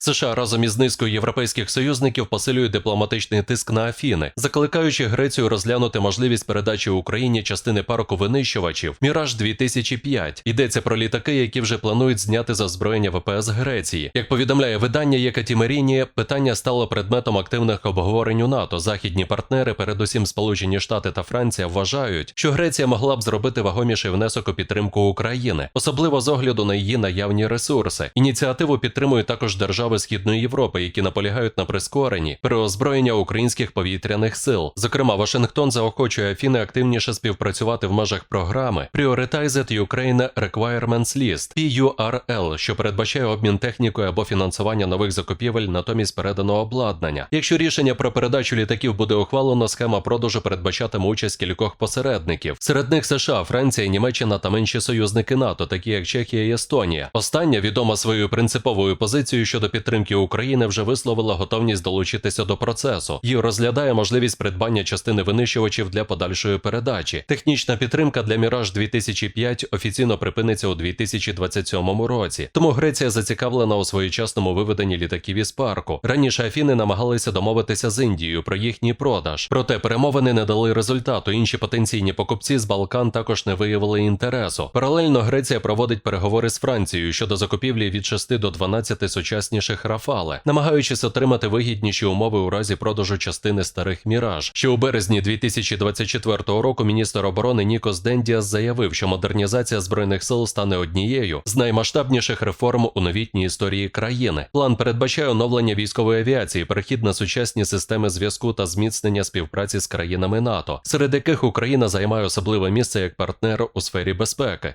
США разом із низкою європейських союзників посилюють дипломатичний тиск на Афіни, закликаючи Грецію розглянути можливість передачі Україні частини парку винищувачів Міраж 2005 Йдеться про літаки, які вже планують зняти з озброєння ВПС Греції. Як повідомляє видання Єкатімеріні, питання стало предметом активних обговорень у НАТО. Західні партнери, передусім Сполучені Штати та Франція, вважають, що Греція могла б зробити вагоміший внесок у підтримку України, особливо з огляду на її наявні ресурси. Ініціативу підтримують також держави Східної Європи, які наполягають на прискоренні переозброєння українських повітряних сил. Зокрема, Вашингтон заохочує Афіни активніше співпрацювати в межах програми Prioritized Ukraine Requirements List PURL, що передбачає обмін технікою або фінансування нових закупівель натомість переданого обладнання. Якщо рішення про передачу літаків буде ухвалено, схема продажу передбачатиме участь кількох посередників. Серед них США, Франція, Німеччина та менші союзники НАТО, такі як Чехія і Естонія. Остання відома своєю принциповою позицією щодо підтримки України вже висловила готовність долучитися до процесу і розглядає можливість придбання частини винищувачів для подальшої передачі. Технічна підтримка для Міраж 2005 офіційно припиниться у 2027 році. Тому Греція зацікавлена у своєчасному виведенні літаків із парку. Раніше Афіни намагалися домовитися з Індією про їхній продаж. Проте перемовини не дали результату. Інші потенційні покупці з Балкан також не виявили інтересу. Паралельно Греція проводить переговори з Францією щодо закупівлі від 6 до 12 сучасніших Рафале, намагаючись отримати вигідніші умови у разі продажу частини старих Міраж. Ще у березні 2024 року міністр оборони Нікос Дендіас заявив, що модернізація збройних сил стане однією з наймасштабніших реформ у новітній історії країни. План передбачає оновлення військової авіації, перехід на сучасні системи зв'язку та зміцнення співпраці з країнами НАТО, серед яких Україна займає особливе місце як партнер у сфері безпеки.